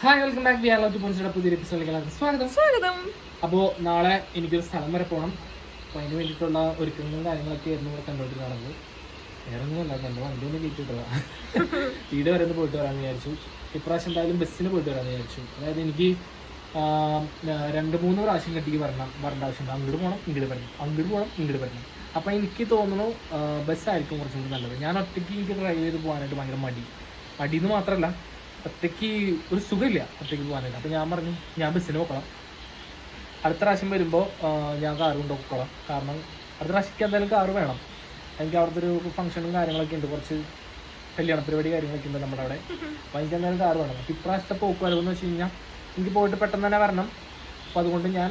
Hi welcome back B two പോൺസിയുടെ പുതിയ എപ്പിസോഡിലേക്ക് സ്വാഗതം. സ്വാഗതം. അപ്പോൾ നാളെ എനിക്കൊരു സ്ഥലം വരെ പോകണം അപ്പോൾ അതിന് വേണ്ടിയിട്ടുള്ള ഒരുക്കങ്ങളും കാര്യങ്ങളൊക്കെ ആയിരുന്നു ഇവിടെ കണ്ടുകൊണ്ടിരുന്നത്. നടന്നത്. വേറെ ഒന്നുമല്ല എന്റെ വണ്ടി ഒന്ന് കയറ്റിട്ടതാ വീട് വരെ ഒന്ന് പോയിട്ട് വരാമെന്ന് വിചാരിച്ചു. ഇപ്രാവശ്യം എന്തായാലും ബസ്സിന് പോയിട്ട് വരാമെന്ന് വിചാരിച്ചു. അതായത് എനിക്ക് രണ്ട് മൂന്ന് പ്രാവശ്യം കെട്ടിക്ക് വരണം വരേണ്ട ആവശ്യമുണ്ട്. അങ്ങോട്ട് പോകണം ഇങ്ങോട്ട് വരണം. അങ്ങോട്ട് പോകണം ഇങ്ങോട്ട് വരണം. അപ്പോൾ എനിക്ക് തോന്നുന്നു ബസ്സായിരിക്കും കുറച്ചും കൂടി നല്ലത്. ഞാൻ ഒറ്റയ്ക്ക് എനിക്ക് ഡ്രൈവ് ചെയ്ത് പോകാനായിട്ട് ഭയങ്കര മടി. മടിയെന്ന് മാത്രമല്ല ഒറ്റയ്ക്ക് ഒരു സുഖമില്ല ഒറ്റയ്ക്ക് പോകാനായിട്ട്. അപ്പോൾ ഞാൻ പറഞ്ഞു ഞാൻ ബസ്സിന് പോക്കണം അടുത്ത പ്രാവശ്യം വരുമ്പോൾ ഞാൻ കാറ് കൊണ്ടുപോയിക്കോളാം കാരണം അടുത്ത പ്രാവശ്യം എന്തായാലും കാറ് വേണം. എനിക്ക് അവിടുത്തെ ഒരു ഫംഗ്ഷനും കാര്യങ്ങളൊക്കെ ഉണ്ട്. കുറച്ച് കല്യാണ പരിപാടി കാര്യങ്ങളൊക്കെ ഉണ്ട് നമ്മുടെ അവിടെ. അപ്പോൾ എനിക്ക് എന്തായാലും കാറ് വേണം. അപ്പോൾ ഇപ്രാവശ്യത്തെ പോക്ക് വെച്ച് കഴിഞ്ഞാൽ എനിക്ക് പോയിട്ട് പെട്ടെന്ന് തന്നെ വരണം. അപ്പോൾ അതുകൊണ്ട് ഞാൻ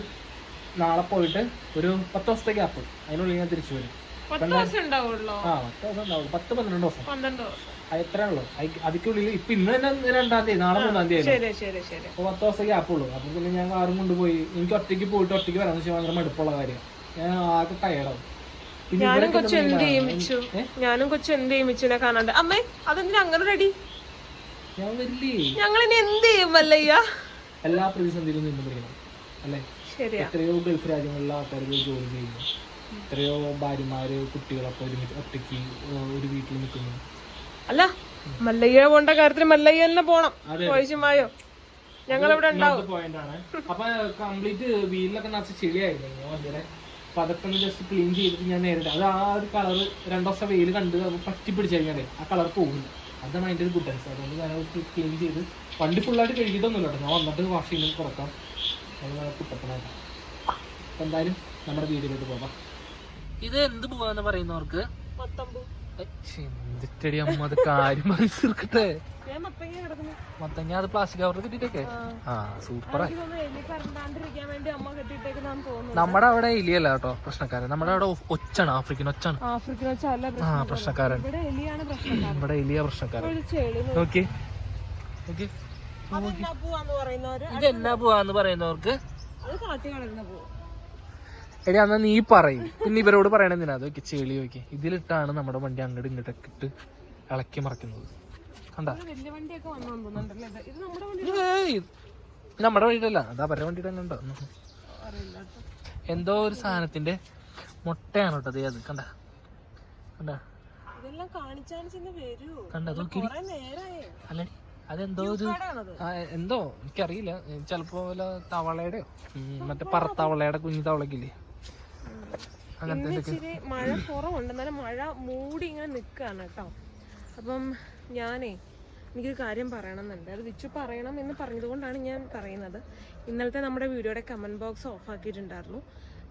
നാളെ പോയിട്ട് ഒരു പത്ത് ദിവസത്തെ ഗ്യാപ്പ് അതിനുള്ളിൽ ഞാൻ തിരിച്ചു വരും. പത്ത് ദിവസം ഉണ്ടാവുള്ളൂ. ആ പത്ത് ദിവസം ഉണ്ടാവും പത്ത് പന്ത്രണ്ട് ദിവസം. പന്ത്രണ്ട് ദിവസം. അത് അതിക്കുള്ളിൽ ഇപ്പൊ ഇന്ന് തന്നെ രണ്ടാം തീയതി നാളെ മൂന്നാം തീയതി അപ്പൊ ശരി ശരി ശരി. അപ്പോൾ പത്ത് ദിവസം ഗ്യാപ്പുള്ളൂ അപ്പൊ പിന്നെ ഞാൻ കാറും കൊണ്ടുപോയി. എനിക്ക് ഒറ്റയ്ക്ക് പോയിട്ട് ഒറ്റയ്ക്ക് വരാന്ന് വെച്ചാൽ ഭയങ്കര മടുപ്പുള്ള കാര്യം ഞാൻ ആകെ ടയർഡാവും ഞാനും കൊച്ചു എന്ത് എന്തെങ്കിലും ചെയ്യും കാണാം. മിച്ചു ഏ? ഞാനും കൊച്ചു എന്ത് ചെയ്യിച്ചിനെ കാണാണ്ട്? അമ്മേ അതെന്തിനാ അങ്ങനെ റെഡി ഞങ്ങൾ ഇനി എന്ത് ചെയ്യും മല്ലയ്യ? എല്ലാ പ്രതിസന്ധിയിലും നിന്ന് പിടിക്കണം. അല്ലേ? എത്രയോ ഗൾഫ് രാജ്യങ്ങളിലെ ആൾക്കാർ ജോലി ചെയ്യുന്നു. എത്രയോ ഭാര്യമാര് കുട്ടികളൊക്കെ ഒരുമിച്ച് ഒറ്റയ്ക്ക് ഒരു വീട്ടിൽ നിൽക്കുന്നു അല്ല മല്ലയ്യ പോണ്ട കാര്യത്തിന് മല്ലയ്യ തന്നെ പോണം. ആവശ്യമായോ ഞങ്ങൾ ഇവിടെ ഉണ്ടാവും. പോയിന്റ് ആണ്. അപ്പൊ കംപ്ലീറ്റ് വീട്ടിലൊക്കെ നിറച്ച് ചെളിയായിരുന്നു വണ്ടിയുടെ അപ്പൊ അതൊക്കെ ഒന്ന് ജസ്റ്റ് ക്ലീൻ ചെയ്തിട്ട് ഞാൻ നേരിട്ട് അത് ആ ഒരു കളർ രണ്ടു ദിവസം വെയിൽ കണ്ട് പറ്റി പിടിച്ചറിയാണ്ടേ ആ കളർ പോകുന്നു അതാണ് അതിന്റെ ഒരു ഗുഡൻസ് അതുകൊണ്ട് ഞാൻ ക്ലീൻ ചെയ്ത് വണ്ടി ഫുള്ളായിട്ട് കഴുകിയിട്ടൊന്നുമില്ല കേട്ടോ. ഞാൻ വന്നിട്ട് വാഷ് ചെയ്യുന്നത് കുറക്കാം അത് കുട്ടപ്പനായിട്ട്. എന്തായാലും നമ്മുടെ വീട്ടിലോട്ട് പോകാം. ഇത് എന്ത് പോവാന്ന് പറയുന്നവർക്ക്? എന്തിട്ടടി അമ്മ അത് കാര്യം മനസ്സിലാക്കട്ടെ മത്തങ്ങ അത് പ്ലാസ്റ്റിക് കവറിൽ കിട്ടിട്ടേക്കെ ആ. സൂപ്പറായി നമ്മുടെ അവിടെ എലിയല്ല കേട്ടോ പ്രശ്നക്കാരൻ. നമ്മുടെ അവിടെ ഒച്ചാണ് ആഫ്രിക്കൻ ഒച്ചാണ് ആ പ്രശ്നക്കാരൻ. ഇവിടെ എലിയ പ്രശ്നക്കാരൻ. നോക്കി. നോക്കി. പറയുന്നവര്? ഇത് എന്നാ പോവാന്ന് പറയുന്നവർക്ക്? കാട്ടി എടി അന്ന് നീ പറയും. പിന്നെ ഇവരോട് പറയണെന്തിനാ അതൊക്കെ ചെളി നോക്കി. ഇതിലിട്ടാണ് നമ്മുടെ വണ്ടി അങ്ങോട്ട് ഇങ്ങോട്ടൊക്കെ ഇട്ട് ഇളക്കി മറിക്കുന്നത്. കണ്ടാ? നമ്മുടെ വണ്ടിയിട്ടല്ല അതാ അവരുടെ വണ്ടി തന്നെ ഉണ്ടോ. എന്തോ ഒരു സാധനത്തിന്റെ മുട്ടയാണ് കേട്ടോ ദേ അത്. കണ്ട? കണ്ട? നോക്കി. അല്ലടി അതെന്തോ ഒരു എന്തോ? എനിക്കറിയില്ല. ചിലപ്പോ വല്ല തവളയുടെയോ? മറ്റേ പറത്തവളയുടെ കുഞ്ഞു തവളക്കില്ലേ ഇന്ന് ഇച്ചിരി മഴ കുറവുണ്ട്. എന്നാലും മഴ മൂടി ഇങ്ങനെ നിൽക്കുകയാണ് കേട്ടോ. അപ്പം ഞാനേ എനിക്കൊരു കാര്യം പറയണമെന്നുണ്ട്. അത് വിച്ചു പറയണം എന്ന് പറഞ്ഞതുകൊണ്ടാണ് ഞാൻ പറയുന്നത്. ഇന്നലത്തെ നമ്മുടെ വീഡിയോയുടെ കമന്റ് ബോക്സ് ഓഫ് ആക്കിയിട്ടുണ്ടായിരുന്നു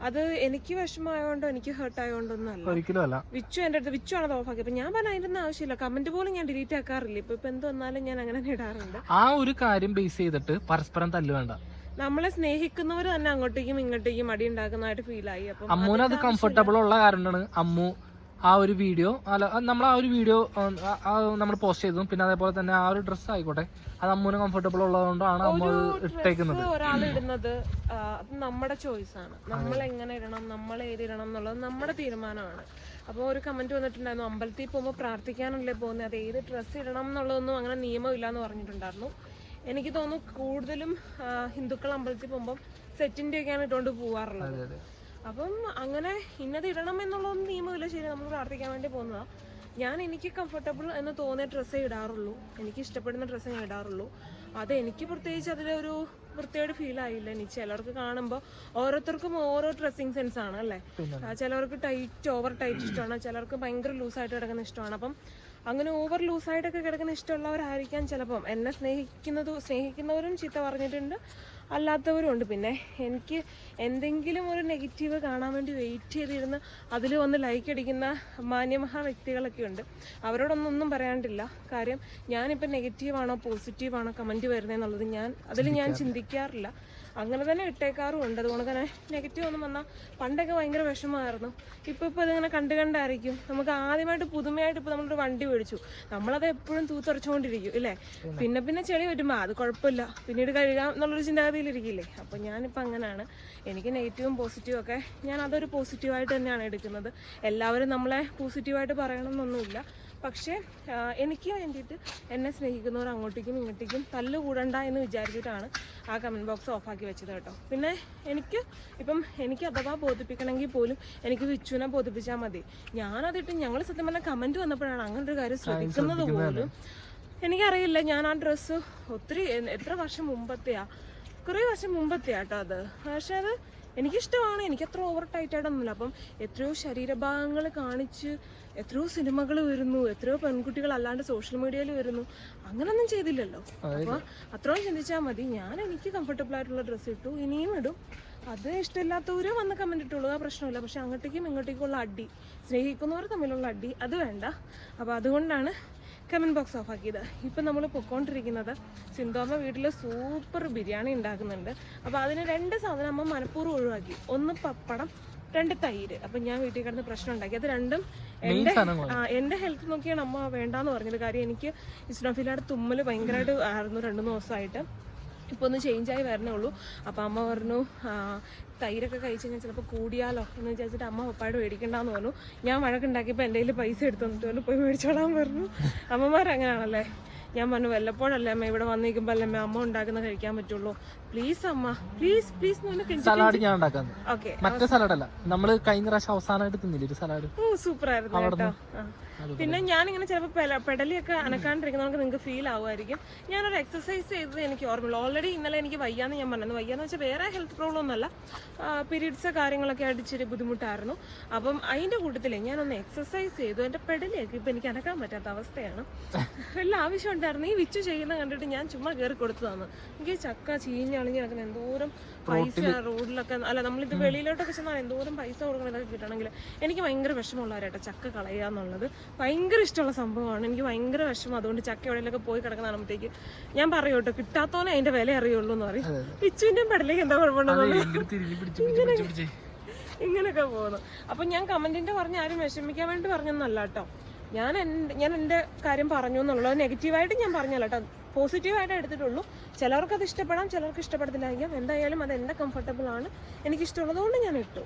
അത് എനിക്ക് വിഷമമായോണ്ടോ എനിക്ക് ഹേർട്ട് ആയോണ്ടോ ഒരിക്കലും വിച്ചു എന്റെ അടുത്ത് വിച്ചു ആണ് അത് ഓഫ് ആക്കിയത് ഞാൻ പറഞ്ഞ അതിന്റെ ഒന്നും ആവശ്യമില്ല. കമന്റ് പോലും ഞാൻ ഡിലീറ്റ് ആക്കാറില്ല. ഇപ്പൊ ഇപ്പൊ എന്ത് വന്നാലും ഞാൻ അങ്ങനെ ഇടാറുണ്ട്. ആ ഒരു കാര്യം ബേസ് ചെയ്തിട്ട് പരസ്പരം തല്ലു വേണ്ട. നമ്മളെ സ്നേഹിക്കുന്നവർ തന്നെ അങ്ങോട്ടേക്കും ഇങ്ങോട്ടേക്കും അടി ഉണ്ടാക്കുന്നതായിട്ട് ഫീൽ ആയി. അപ്പം അമ്മൂന് അത് കംഫർട്ടബിൾ ഉള്ള കാരണമാണ് അമ്മു ആ ഒരു വീഡിയോ അല്ല നമ്മൾ ആ ഒരു വീഡിയോ നമ്മൾ പോസ്റ്റ് ചെയ്തു. പിന്നെ അതേപോലെ തന്നെ ആ ഒരു ഡ്രസ്സ് ആയിക്കോട്ടെ. അത് അമ്മൂന് കംഫർട്ടബിൾ ഉള്ളതുകൊണ്ടാണ് അമ്മ ഇട്ടേക്കുന്നത്. ഒരാൾ ഇടുന്നത് അത് നമ്മുടെ ചോയ്സ് ആണ്. നമ്മൾ എങ്ങനെ ഇടണം നമ്മൾ ഏത് ഇടണം എന്നുള്ളത് നമ്മുടെ തീരുമാനമാണ്. അപ്പോൾ ഒരു കമന്റ് വന്നിട്ടുണ്ടായിരുന്നു അമ്പലത്തിൽ പോകുമ്പോൾ പ്രാർത്ഥിക്കാനല്ലേ പോകുന്നത് അത് ഏത് ഡ്രസ്സ് ഇടണം എന്നുള്ളതൊന്നും അങ്ങനെ നിയമമില്ല എന്ന് പറഞ്ഞിട്ടുണ്ടായിരുന്നു. എനിക്ക് തോന്നുന്നു കൂടുതലും ഹിന്ദുക്കൾ അമ്പലത്തിൽ പോകുമ്പോൾ സെറ്റിന്റെ ഒക്കെയാണ് ഇട്ടുകൊണ്ട് പോവാറുള്ളത്. അപ്പം അങ്ങനെ ഇന്നത് ഇടണം എന്നുള്ളതൊന്നും നിയമമില്ല ശരി നമ്മൾ പ്രാർത്ഥിക്കാൻ വേണ്ടി പോകുന്നതാ. ഞാൻ എനിക്ക് കംഫർട്ടബിൾ എന്ന് തോന്നിയ ഡ്രസ്സേ ഇടാറുള്ളൂ. എനിക്ക് ഇഷ്ടപ്പെടുന്ന ഡ്രസ്സേ ഞാൻ ഇടാറുള്ളൂ. അത് എനിക്ക് പ്രത്യേകിച്ച് അതിലൊരു വൃത്തിയോട് ഫീൽ ആയില്ല. ഇനി ചിലർക്ക് കാണുമ്പോൾ ഓരോരുത്തർക്കും ഓരോ ഡ്രസ്സിങ് സെൻസ് ആണ് അല്ലേ? ചിലർക്ക് ടൈറ്റ് ഓവർ ടൈറ്റ് ഇഷ്ടമാണ്. ചിലർക്ക് ഭയങ്കര ലൂസായിട്ട് കിടക്കുന്ന ഇഷ്ടമാണ്. അപ്പം അങ്ങനെ ഓവർ ലൂസായിട്ടൊക്കെ കിടക്കുന്ന ഇഷ്ടമുള്ളവരായിരിക്കാം ചിലപ്പം. എന്നെ സ്നേഹിക്കുന്നത് സ്നേഹിക്കുന്നവരും ചീത്ത പറഞ്ഞിട്ടുണ്ട് അല്ലാത്തവരും ഉണ്ട്. പിന്നെ എനിക്ക് എന്തെങ്കിലും ഒരു നെഗറ്റീവ് കാണാൻ വേണ്ടി വെയിറ്റ് ചെയ്തിരുന്ന് അതിൽ വന്ന് ലൈക്ക് അടിക്കുന്ന മാന്യമഹാ വ്യക്തികളൊക്കെ ഉണ്ട്. അവരോടൊന്നും ഒന്നും പറയാണ്ടില്ല. കാര്യം ഞാനിപ്പോൾ നെഗറ്റീവാണോ പോസിറ്റീവാണോ കമന്റ് വരുന്നതെന്നുള്ളത് ഞാൻ അതിൽ ഞാൻ ചിന്തിക്കാറില്ല. അങ്ങനെ തന്നെ ഇട്ടേക്കാറും ഉണ്ട്. അതുകൊണ്ട് തന്നെ നെഗറ്റീവ് ഒന്നും വന്നാൽ പണ്ടൊക്കെ ഭയങ്കര വിഷമമായിരുന്നു. ഇപ്പോൾ ഇപ്പോൾ ഇതിങ്ങനെ കണ്ട് കണ്ടായിരിക്കും. നമുക്ക് ആദ്യമായിട്ട് പുതുമയായിട്ട് ഇപ്പോൾ നമ്മളൊരു വണ്ടി മേടിച്ചു. നമ്മളത് എപ്പോഴും തൂത്തുറച്ചുകൊണ്ടിരിക്കും ഇല്ലേ? പിന്നെ പിന്നെ ചെളി വരുമ്പോൾ അത് കുഴപ്പമില്ല. പിന്നീട് കഴുകാം എന്നുള്ളൊരു ചിന്താഗതിയിലിരിക്കില്ലേ? അപ്പോൾ ഞാനിപ്പോൾ അങ്ങനെയാണ് എനിക്ക് നെഗറ്റീവും പോസിറ്റീവും ഒക്കെ ഞാൻ അതൊരു പോസിറ്റീവായിട്ട് തന്നെയാണ് എടുക്കുന്നത്. എല്ലാവരും നമ്മളെ പോസിറ്റീവായിട്ട് പറയണമെന്നൊന്നുമില്ല. പക്ഷേ എനിക്ക് വേണ്ടിയിട്ട് എന്നെ സ്നേഹിക്കുന്നവർ അങ്ങോട്ടേക്കും ഇങ്ങോട്ടേക്കും തല്ല് കൂടണ്ട എന്ന് വിചാരിച്ചിട്ടാണ് ആ കമന്റ് ബോക്സ് ഓഫാക്കി വെച്ചത് കേട്ടോ. പിന്നെ എനിക്ക് ഇപ്പം എനിക്ക് അഥവാ ബോധിപ്പിക്കണമെങ്കിൽ പോലും എനിക്ക് വിച്ചുവിനെ ബോധിപ്പിച്ചാൽ മതി. ഞാനതിട്ട് ഞങ്ങൾ സത്യം പറഞ്ഞാൽ കമന്റ് വന്നപ്പോഴാണ് അങ്ങനെ ഒരു കാര്യം ശ്രദ്ധിക്കുന്നത് പോലും. എനിക്കറിയില്ല ഞാൻ ആ ഡ്രസ്സ് ഒത്തിരി എത്ര വർഷം മുമ്പത്തെയാ? കുറേ വർഷം മുമ്പത്തെയാട്ടോ അത്. പക്ഷെ അത് എനിക്കിഷ്ടമാണ്. എനിക്ക് അത്ര ഓവർ ടൈറ്റായിട്ടൊന്നുമില്ല അപ്പം എത്രയോ ശരീരഭാഗങ്ങൾ കാണിച്ച് എത്രയോ സിനിമകൾ വരുന്നു. എത്രയോ പെൺകുട്ടികൾ അല്ലാണ്ട് സോഷ്യൽ മീഡിയയിൽ വരുന്നു. അങ്ങനൊന്നും ചെയ്തില്ലല്ലോ. അപ്പൊ അത്രയും ചിന്തിച്ചാൽ മതി. ഞാൻ എനിക്ക് കംഫർട്ടബിൾ ആയിട്ടുള്ള ഡ്രസ്സ് ഇട്ടു. ഇനിയും ഇടും. അത് ഇഷ്ടമില്ലാത്തവരും വന്ന് കമന്റ് ഇട്ടുള്ളൂ. ആ പ്രശ്നമില്ല. പക്ഷെ അങ്ങോട്ടേക്കും ഇങ്ങോട്ടേക്കുള്ള അടി സ്നേഹിക്കുന്നവർ തമ്മിലുള്ള അടി അത് വേണ്ട. അപ്പൊ അതുകൊണ്ടാണ് കമന്റ് ബോക്സ് ഓഫ് ആക്കിയത്. ഇപ്പം നമ്മൾ പൊക്കോണ്ടിരിക്കുന്നത് സിന്തോമ്മ വീട്ടിൽ സൂപ്പർ ബിരിയാണി ഉണ്ടാക്കുന്നുണ്ട്. അപ്പോൾ അതിന് രണ്ട് സാധനം അമ്മ മനഃപൂർവം ഒഴിവാക്കി. ഒന്ന് പപ്പടം രണ്ട് തൈര്. അപ്പം ഞാൻ വീട്ടിൽ കിടന്ന് പ്രശ്നം ഉണ്ടാക്കി. അത് രണ്ടും എന്റെ എന്റെ ഹെൽത്ത് നോക്കിയാണ് അമ്മ വേണ്ടാന്ന് പറഞ്ഞത്. കാര്യം എനിക്ക് ഇസ്നോഫിലയുടെ തുമ്മൽ ഭയങ്കരമായിട്ട് ആയിരുന്നു രണ്ട് ദിവസമായിട്ട്. ഇപ്പോൾ ഒന്ന് ചേഞ്ച് ആയി വരണേ ഉള്ളൂ അപ്പോൾ അമ്മ പറഞ്ഞു തൈരൊക്കെ കഴിച്ച് കഴിഞ്ഞാൽ ചിലപ്പോൾ കൂടിയാലോ? എന്ന് വിചാരിച്ചിട്ട് അമ്മ പപ്പായോട് മേടിക്കണ്ടെന്ന് പറഞ്ഞു. ഞാൻ വഴക്കുണ്ടാക്കിയപ്പോൾ എന്റെ കയ്യിൽ പൈസ എടുത്തു പറഞ്ഞു പോയി മേടിച്ചോളാൻ പറഞ്ഞു. അമ്മമാർ അങ്ങനെയാണല്ലേ ഞാൻ പറഞ്ഞു വല്ലപ്പോഴല്ലേ അമ്മ ഇവിടെ വന്നിരിക്കുമ്പോൾ അല്ലേ അമ്മ ഉണ്ടാക്കുന്ന കഴിക്കാൻ പറ്റുള്ളൂ? പ്ലീസ് അമ്മ. പ്ലീസ് പ്ലീസ് സലാഡ് ഞാൻ ഉണ്ടാക്കാന്ന്. മറ്റേ സലാഡ് അല്ല. നമ്മൾ കഴിഞ്ഞ പ്രാവശ്യം അവസാനമായിട്ട് തിന്നില്ലേ ഒരു സലാഡ് ഓ സൂപ്പർ ആയിരുന്നു കേട്ടോ. പിന്നെ ഞാൻ ഇങ്ങനെ ചിലപ്പോൾ പെടലിയൊക്കെ അനക്കാണ്ടിരിക്കുന്നവർക്ക് നിങ്ങൾക്ക് ഫീൽ ആവുമായിരിക്കും. ഞാനൊരു എക്സസൈസ് ചെയ്തത് എനിക്ക് ഓർമ്മയുള്ളൂ ഓൾറെഡി ഇന്നലെ എനിക്ക് വയ്യാന്ന് ഞാൻ പറഞ്ഞത് വയ്യാന്ന് വെച്ചാൽ വേറെ ഹെൽത്ത് പ്രോബ്ലം ഒന്നുമല്ല പീരീഡ്സ് കാര്യങ്ങളൊക്കെ ആയിട്ട് ഇച്ചിരി ബുദ്ധിമുട്ടായിരുന്നു. അപ്പം അതിന്റെ കൂട്ടത്തിലേ ഞാനൊന്ന് എക്സസൈസ് ചെയ്തു. എന്റെ പെടലിയൊക്കെ ഇപ്പം എനിക്ക് അനക്കാൻ പറ്റാത്ത അവസ്ഥയാണ്. വല്ല ആവശ്യം ഉണ്ടായിരുന്നു ഈ വിച്ചു ചെയ്യുന്ന കണ്ടിട്ട് ഞാൻ ചുമ്മാ കയറി കൊടുത്തതാണ്. എനിക്ക് ചക്ക ചീഞ്ഞളിഞ്ഞ് കിടക്കുന്ന എന്തോരം പൈസ റോഡിലൊക്കെ അല്ല നമ്മളിത് വെളിയിലോട്ടൊക്കെ ചെന്നാൽ എന്തോരം പൈസ കൊടുക്കണം ഇതൊക്കെ കിട്ടണമെങ്കിൽ എനിക്ക് ഭയങ്കര വിഷമമുള്ളവരായിട്ട് ചക്ക കളയുക എന്നുള്ളത്. ഭയങ്കര ഇഷ്ടമുള്ള സംഭവമാണ്. എനിക്ക് ഭയങ്കര വിഷമം. അതുകൊണ്ട് ചക്ക എവിടെയെങ്കിലൊക്കെ പോയി കിടക്കുന്ന കാണുമ്പോഴത്തേക്ക് ഞാൻ പറയും കേട്ടോ കിട്ടാത്തോനെ അതിന്റെ വില അറിയുള്ളൂ എന്ന് പറയും. പിച്ചുവിന്റെയും പടലേക്ക് എന്താ കുഴപ്പമുണ്ടെന്നുള്ളത് ഇങ്ങനെയൊക്കെ പോകുന്നു. അപ്പൊ ഞാൻ കമന്റിന്റെ പറഞ്ഞ ആരും വിഷമിക്കാൻ വേണ്ടി പറഞ്ഞൊന്നല്ല കേട്ടോ. ഞാൻ എന്റെ ഞാൻ എന്റെ കാര്യം പറഞ്ഞു എന്നുള്ളത് നെഗറ്റീവായിട്ട് ഞാൻ പറഞ്ഞല്ല കേട്ടോ. പോസിറ്റീവായിട്ട് എടുത്തിട്ടുള്ളൂ. ചിലർക്ക് അത് ഇഷ്ടപ്പെടാം ചിലർക്ക് ഇഷ്ടപ്പെടത്തില്ലായിരിക്കും. എന്തായാലും അത് എന്റെ കംഫർട്ടബിൾ ആണ്. എനിക്ക് ഇഷ്ടമുള്ളതുകൊണ്ട് ഞാൻ ഇട്ടു.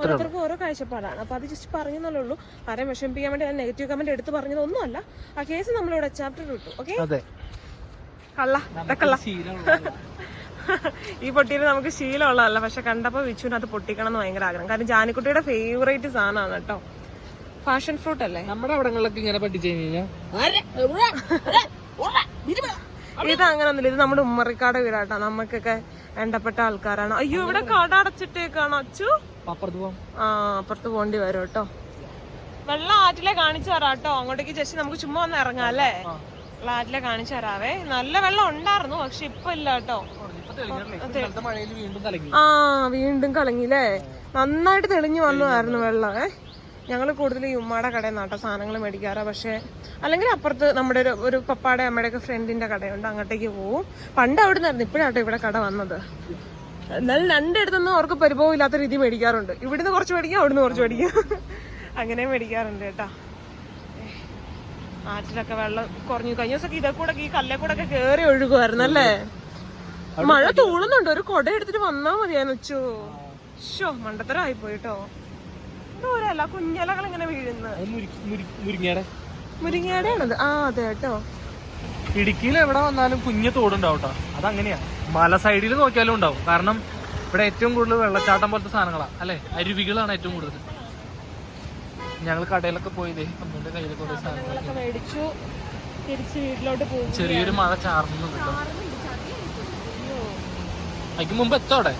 ഓരോരുത്തർക്കും ഓരോ കാഴ്ചപ്പാടാണ്. അപ്പോൾ അത് ജസ്റ്റ് പറഞ്ഞെന്നുള്ളൂ ഉള്ളൂ. ആരെയും വിഷമിപ്പിക്കാൻ വേണ്ടി ഞാൻ നെഗറ്റീവ് കമന്റ് എടുത്ത് പറഞ്ഞതൊന്നുമല്ല. ആ കേസ് നമ്മളിവിടെ ചാപ്റ്റർ ഇട്ടു ഓക്കെ അതെ. കള്ള ഈ പൊട്ടിയിൽ നമുക്ക് ശീലമുള്ളതല്ല. പക്ഷെ കണ്ടപ്പോൾ വിച്ചുവിനകത്ത് പൊട്ടിക്കണം എന്ന് ഭയങ്കര ആഗ്രഹം. കാരണം ജാനിക്കുട്ടിയുടെ ഫേവറേറ്റ് സാധനമാണ് കേട്ടോ. ഫാഷൻ ഫ്രൂട്ട് അല്ലേ? നമ്മുടെ അവിടങ്ങളിലൊക്കെ ഇങ്ങനെ പഠിച്ചു കഴിഞ്ഞാൽ ഇത് അങ്ങനൊന്നുമില്ല ഇത് നമ്മുടെ ഉമ്മറിക്കാട് വീടാട്ടോ. നമുക്കൊക്കെ വേണ്ടപ്പെട്ട ആൾക്കാരാണ്. അയ്യോ ഇവിടെ കട അടച്ചിട്ടേക്കാണോ? അച്ചു. ആ അപ്പുറത്ത് പോണ്ടി വരും കേട്ടോ വെള്ളം ആറ്റിലെ കാണിച്ചു തരാം കേട്ടോ അങ്ങോട്ടേക്ക് ജസ്റ്റ് നമുക്ക് ചുമ്മാ ഒന്ന് ഇറങ്ങാം അല്ലേ? വെള്ളം ആറ്റിലെ കാണിച്ചു തരാവേ. നല്ല വെള്ളം ഉണ്ടായിരുന്നു പക്ഷെ ഇപ്പൊ ഇല്ല കേട്ടോ. ആ വീണ്ടും കലങ്ങില്ലേ നന്നായിട്ട് തെളിഞ്ഞു വന്നതായിരുന്നു വെള്ളം ഏ? ഞങ്ങൾ കൂടുതൽ ഈ ഉമ്മയുടെ കടയിൽ നിന്നാട്ടോ സാധനങ്ങൾ മേടിക്കാറ്. പക്ഷേ അല്ലെങ്കിൽ അപ്പുറത്ത് നമ്മുടെ ഒരു ഒരു പപ്പാടെ അമ്മയുടെയൊക്കെ ഫ്രണ്ടിന്റെ ഫ്രണ്ടിന്റെ കടയുണ്ട്. അങ്ങോട്ടേക്ക് പോവും. പണ്ട് അവിടെ നിന്നായിരുന്നു ഇപ്പോഴാട്ടോ ഇവിടെ കട വന്നത്. എന്നാലും രണ്ടിടത്തുനിന്നും അവർക്ക് പരിഭവം ഇല്ലാത്ത രീതി മേടിക്കാറുണ്ട്. ഇവിടുന്ന് കുറച്ച് മേടിക്കാം അവിടുന്ന് കുറച്ച് മേടിക്കാം. അങ്ങനെ മേടിക്കാറുണ്ട് കേട്ടാ. ആറ്റിലൊക്കെ വെള്ളം കുറഞ്ഞു. കഴിഞ്ഞ ദിവസമൊക്കെ ഇതൊക്കെ കൂടെ ഈ കല്ലെ കൂടെ ഒക്കെ കയറി ഒഴുകുമായിരുന്നു അല്ലേ? മഴ തൂളുന്നുണ്ട്. ഒരു കൊട എടുത്തിട്ട് വന്നാ മതിയാന്ന് വെച്ചോ ഷോ മണ്ടത്തരം പോയിട്ടോ ദൂരല്ല കുഞ്ഞലകൾ ഇങ്ങനെ വീഴുന്നത്. മുരിങ്ങയാണത് മുരി- മുരി- മുരിങ്ങയുടെ? മുരിങ്ങയുടെ ആണത് ആ അതെ കേട്ടോ. ഇടുക്കിയിൽ എവിടെ വന്നാലും കുഞ്ഞു തോടുണ്ടാവും കേട്ടോ അതങ്ങനെയാ. മല സൈഡിൽ നോക്കിയാലും ഉണ്ടാവും. കാരണം ഇവിടെ ഏറ്റവും കൂടുതൽ വെള്ളച്ചാട്ടം പോലത്തെ സാധനങ്ങളാ. അല്ലെ? അരുവികളാണ് ഏറ്റവും കൂടുതൽ. ഞങ്ങൾ കടയിലൊക്കെ പോയതേ അമ്മയുടെ കയ്യിൽ കുറെ സാധനങ്ങളൊക്കെ മേടിച്ചു. തിരിച്ച് വീട്ടിലോട്ട് പോകും ചെറിയൊരു മഴ ചാർന്നുണ്ട് അതിന് അതിക്ക് മുമ്പ് എത്തോടെ അവിടെ?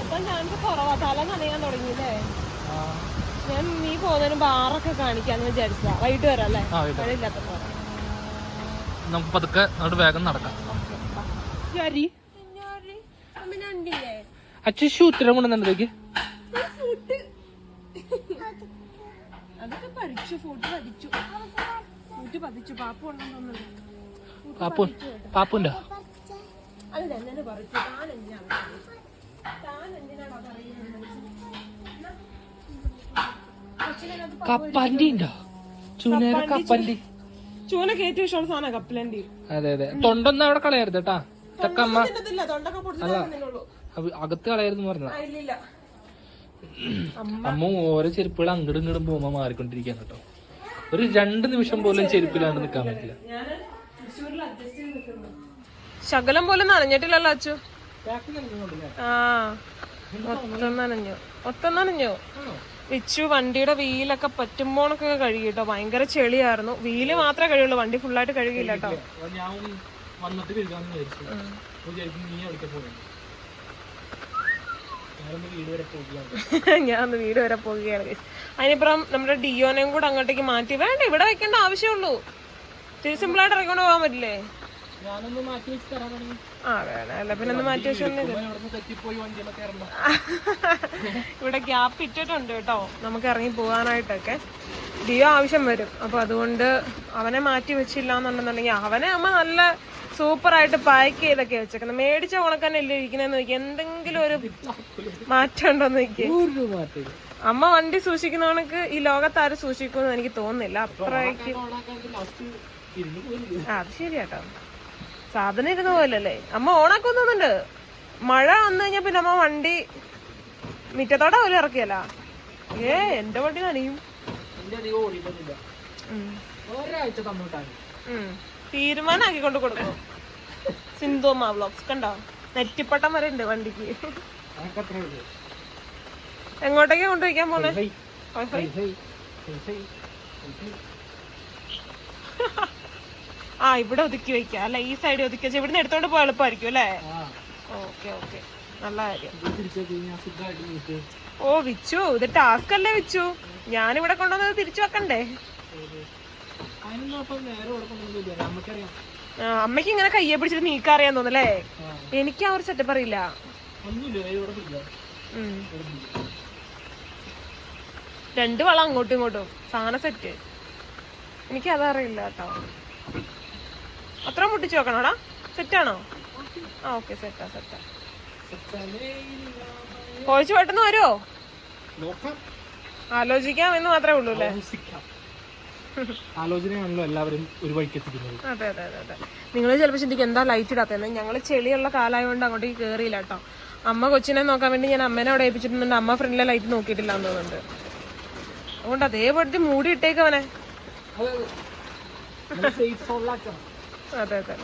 എത്താൻ ചാൻസ് കുറവാ തല നനയാൻ തുടങ്ങിയില്ലേ? ഞാൻ നീ പോകുന്നതിന് ബാറൊക്കെ കാണിക്കാന്ന് വിചാരിച്ചാ വൈകിട്ട് വരാം അല്ലേ? ഇവിടെ നമുക്ക് പതുക്കെ അങ്ങോട്ട് വേഗം നടക്കാം. അച്ഛൻ ഉത്തരം കൊണ്ടുവന്നിട്ടേക്ക് അതൊക്കെ പഠിച്ചു ഫോട്ടോ പതിച്ചു. ഫോട്ടോ പതിച്ചു. പാപ്പ ഉണ്ടെന്ന് പാപ്പു പാപ്പുണ്ടോ? അല്ല എന്നെ പറിച്ചു. താൻ എന്തിനാണ് താൻ എന്തിനാണോ പറയുന്നത് കപ്പന്റി ഉണ്ടോ? ചൂനേര കപ്പന്റി ചൂനക്ക് ഏറ്റവും ഇഷ്ടമുള്ള സാധനം കപ്പലണ്ടി. അതെ അതെ. തൊണ്ടൊന്നും അവിടെ കളയരുത് കേട്ടാ. ഇതൊക്കെ അമ്മ അത് അകത്ത് കളയരുതെന്ന് പറഞ്ഞ അമ്മ ഓരോ ചെരുപ്പുകൾ അങ്ങോട്ടും ഇങ്ങോട്ടും പോകുമ്പോ മാറിക്കൊണ്ടിരിക്കാൻ കേട്ടോ. ഒരു രണ്ട് നിമിഷം പോലും ചെരുപ്പിലാണ് നിക്കാൻ പറ്റില്ല. ശകലം പോലും നനഞ്ഞിട്ടില്ലല്ലോ അച്ചു. ആ ഒത്തം നനഞ്ഞു. ഒത്തം നനഞ്ഞു. വിച്ചു വണ്ടിയുടെ വീലൊക്കെ പറ്റുമ്പോണൊക്കെ കഴുകിട്ടോ ഭയങ്കര ചെളിയായിരുന്നു. വീൽ മാത്രമേ കഴിയുള്ളൂ വണ്ടി ഫുള്ളായിട്ട് കഴുകിയില്ല കേട്ടോ. ഞാൻ ഒന്ന് വീട് വരെ പോവുകയാണ്. അതിനിപ്പുറം നമ്മുടെ ഡിയോനെയും കൂടെ അങ്ങോട്ടേക്ക് മാറ്റി. വേണ്ട ഇവിടെ വെക്കേണ്ട ആവശ്യമുള്ളൂ. സിമ്പിൾ സിമ്പിളായിട്ട് ഇറങ്ങിക്കൊണ്ട് പോകാൻ പറ്റില്ലേ? ആ വേണം അല്ല പിന്നെ ഒന്ന് മാറ്റി വെച്ചൊന്നും ഇവിടെ ഗ്യാപ്പ് ഇട്ടിട്ടുണ്ട് കേട്ടോ നമുക്ക് ഇറങ്ങി പോകാനായിട്ടൊക്കെ ഡിയോ ആവശ്യം വരും അപ്പൊ അതുകൊണ്ട് അവനെ മാറ്റി വെച്ചില്ല എന്നുണ്ടെന്നുണ്ടെങ്കിൽ അവനെ അമ്മ നല്ല സൂപ്പറായിട്ട് പാക്ക് ചെയ്തൊക്കെ വെച്ചേക്കുന്നത് മേടിച്ച ഉണക്കാനല്ലേ ഇരിക്കുന്നതെന്ന് നോക്കി എന്തെങ്കിലും ഒരു മാറ്റം ഉണ്ടോന്ന് നോക്കി അമ്മ വണ്ടി സൂക്ഷിക്കുന്നവണക്ക് ഈ ലോകത്ത് ആരും സൂക്ഷിക്കുമെന്ന് എനിക്ക് തോന്നുന്നില്ല അത്രയ്ക്ക് അത് ശരിയാട്ടോ സാധനം ഇരുന്ന പോലല്ലേ അമ്മ ഓണാക്കൊന്നുണ്ട് മഴ വന്നു കഴിഞ്ഞാ പിന്നെ അമ്മ വണ്ടി മിറ്റത്തോടെ പോലും ഇറക്കിയല്ല ഏ എന്റെ വണ്ടി നനയും. തീരുമാനാക്കി കൊണ്ട് കൊടുക്കും. സിന്ധുമ്മ വ്ലോഗ്സ് കണ്ടോ? നെറ്റിപ്പട്ടം വരെ ഉണ്ട് വണ്ടിക്ക്. എങ്ങോട്ടേക്കാ കൊണ്ടുപോയിക്കാൻ പോണേ? ഹൈ. ആ ഇവിടെ ഒതുക്കി വെക്കാം. അല്ല ഈ സൈഡ് ഒതുക്കി വെച്ചാൽ ഇവിടുന്ന് എടുത്തോണ്ട് പോയാൽ എളുപ്പമായിരിക്കും അല്ലേ? Okay okay. നല്ല കാര്യം. ഓ വിച്ചു. ഇത് ടാസ്ക് അല്ലേ വിച്ചു? ഞാൻ ഞാനിവിടെ കൊണ്ടുവന്നത് തിരിച്ചു വെക്കണ്ടേ? അമ്മയ്ക്ക് അമ്മയ്ക്ക് ഇങ്ങനെ കയ്യെ പിടിച്ചിട്ട് നീക്കറിയാൻ തോന്നല്ലേ എനിക്ക് ആ ഒരു സെറ്റപ്പ് അറിയില്ല. ഇവിടെ. ഇവിടെ രണ്ട് വളം അങ്ങോട്ടും ഇങ്ങോട്ടും. സാധന സെറ്റ് എനിക്ക് അതറിയില്ല കേട്ടോ. അത്ര മുട്ടിച്ച് വെക്കണോടാ? സെറ്റാണോ? ആ ഓക്കെ സെറ്റാ സെറ്റാ. കോഴിച്ച് പെട്ടെന്ന് വരുമോ ആലോചിക്കാം എന്ന് മാത്രമേ ഉള്ളൂ അല്ലേ. ആലോചനയാണല്ലോ എല്ലാവരും ഒരു വഴിക്ക് എത്തിക്കുന്നത് അതെ അതെ അതെ അതെ. നിങ്ങൾ ചിലപ്പോൾ ചിന്തിക്കും എന്താ ലൈറ്റ് ഇടാത്തതെന്ന്? ഞങ്ങൾ ചെളിയുള്ള കാലമായതുകൊണ്ട് അങ്ങോട്ടേക്ക് കയറിയില്ല കേട്ടോ. അമ്മ കൊച്ചിനെ നോക്കാൻ വേണ്ടി ഞാൻ അമ്മേനെ അവിടെ ഏൽപ്പിച്ചിട്ടുണ്ട്. അമ്മ ഫ്രണ്ടിലെ ലൈറ്റ് നോക്കിയിട്ടില്ല എന്ന് തോന്നുന്നുണ്ട്. അതുകൊണ്ട് അതേപോലത്തെ മൂടി ഇട്ടേക്കവനെ അതെ അതെ.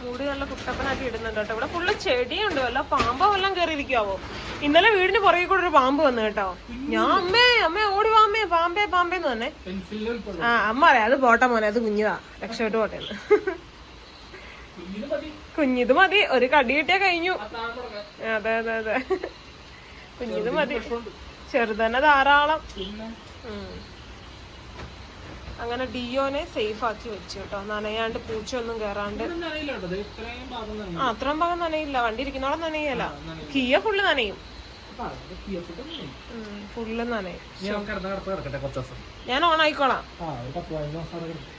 മൂടി നല്ല കുട്ടപ്പനാക്കി ഇടുന്നുണ്ട് കേട്ടോ. ഇവിടെ ഫുള്ള് ചെടിയുണ്ട്. വല്ല പാമ്പോ വല്ലതും കയറിയിരിക്കാവോ ഇന്നലെ വീടിന് പുറകെ കൂടെ ഒരു പാമ്പ് വന്നു കേട്ടോ. ഞാൻ അമ്മേ അമ്മേ ഓടി വാമ്മേ പാമ്പേ പാമ്പേന്ന് തന്നെ ആ അമ്മ അറിയാം അത് പോട്ടെ മോനെ അത് കുഞ്ഞുതാ. രക്ഷപ്പെട്ട് പോട്ടെ എന്ന്. മതി കുഞ്ഞിത് മതി. ഒരു കടി കിട്ടിയാ കഴിഞ്ഞു. അതെ അതെ അതെ. കുഞ്ഞിത് മതി. ചെറുതന്നെ ധാരാളം. അങ്ങനെ ഡിയോനെ സേഫ് ആക്കി വെച്ചു കേട്ടോ. നനയാണ്ട് പൂച്ചയൊന്നും കയറാണ്ട് ഇത്രയും ഭാഗം തന്നെ ആ അത്രയും ഭാഗം നനയില്ല. വണ്ടി ഇരിക്കുന്നോളം നനയല്ല. കിയ ഫുള്ള് നനയും. ഫുള്ള് നനയും. ഞാൻ ഓൺ ആയിക്കോളാം. ആ ഒരു പത്ത് പതിനഞ്ച് ദിവസം അവിടെ കിടക്കും.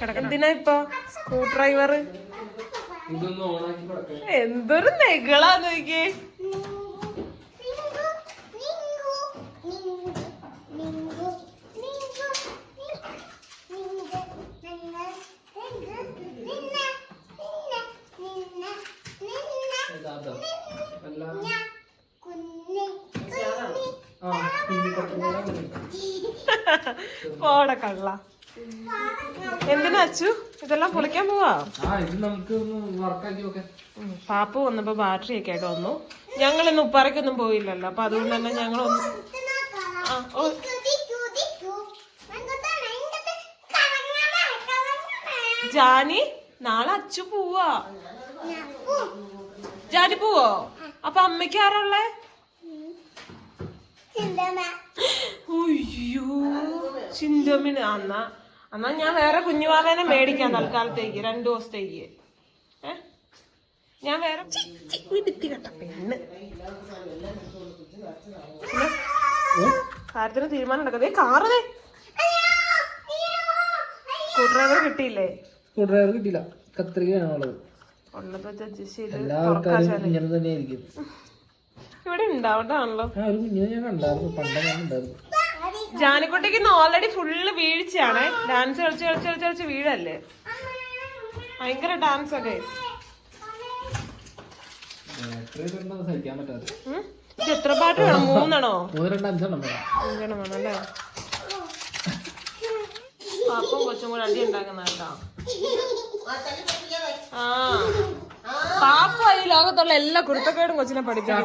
കിടക്കണം. എന്തിനാ ഇപ്പൊ? സ്ക്രൂ ഡ്രൈവർ എന്തൊരു നെകളാന്ന് നോക്കിയേ ആ കുഞ്ഞി കിടക്കുന്ന പോടെ കള്ള എന്തിനാ അച്ചു? ഇതെല്ലാം പൊളിക്കാൻ പോവാ? പാപ്പു വന്നപ്പോ ബാറ്ററി ഒക്കെ ആയിട്ട് വന്നു. ഞങ്ങൾ ഇന്ന് ഉപ്പാറയ്ക്കൊന്നും പോയില്ലല്ലോ. അപ്പൊ അതുകൊണ്ട് തന്നെ ഞങ്ങൾ ഒന്ന് ആ, ജാനി നാളെ അച്ചു പോവാ. ജാനി പോവോ? അപ്പൊ അമ്മയ്ക്ക് ആരുള്ളേ അയ്യോ ചിന്തമിന് അന്നാ എന്നാ ഞാൻ വേറെ കുഞ്ഞുവാവേനെ മേടിക്കാം തൽക്കാലത്തേക്ക് രണ്ടു ദിവസത്തേക്ക്. ഏ? ഞാൻ വേറെ വിടുത്തി കെട്ട പെണ്ണ്. കാര്യത്തിന് തീരുമാനം എടുക്കതേ കാറതേ സ്ക്രൂ ഡ്രൈവർ കിട്ടിയില്ലേ? ഡ്രൈവർ കിട്ടിയില്ല. കത്രികയാണുള്ളത്. ഉള്ളത് എല്ലാ ആൾക്കാരും ഇങ്ങനെ തന്നെ ആയിരിക്കും ഇവിടെ ഉണ്ടാവട്ടാണല്ലോ ആ ഒരു കുഞ്ഞിനെ ഞാൻ കണ്ടായിരുന്നു. പണ്ട് ഞാൻ ഉണ്ടായിരുന്നു ജാനിക്കുട്ടിക്ക് ഇന്ന് ഓൾറെഡി ഫുള്ള് വീഴ്ചയാണ്. ഡാൻസ് കളിച്ച് കളിച്ച് കളിച്ച് കളിച്ച് വീഴല്ലേ? ഭയങ്കര ഡാൻസ് ഒക്കെ? ഇത് എത്ര പാട്ട് വേണം? മൂന്നെണ്ണോ? മൂന്ന് രണ്ട് അഞ്ചെണ്ണം വേണം. അഞ്ചെണ്ണം വേണം അല്ലേ? പാപ്പം കൊച്ചും കൂടെ അടി ഉണ്ടാക്കുന്ന കേട്ടോ ആ. പാപ്പ ഈ ലോകത്തുള്ള എല്ലാ കുരുത്തക്കേടും കൊച്ചിനെ പഠിക്കാൻ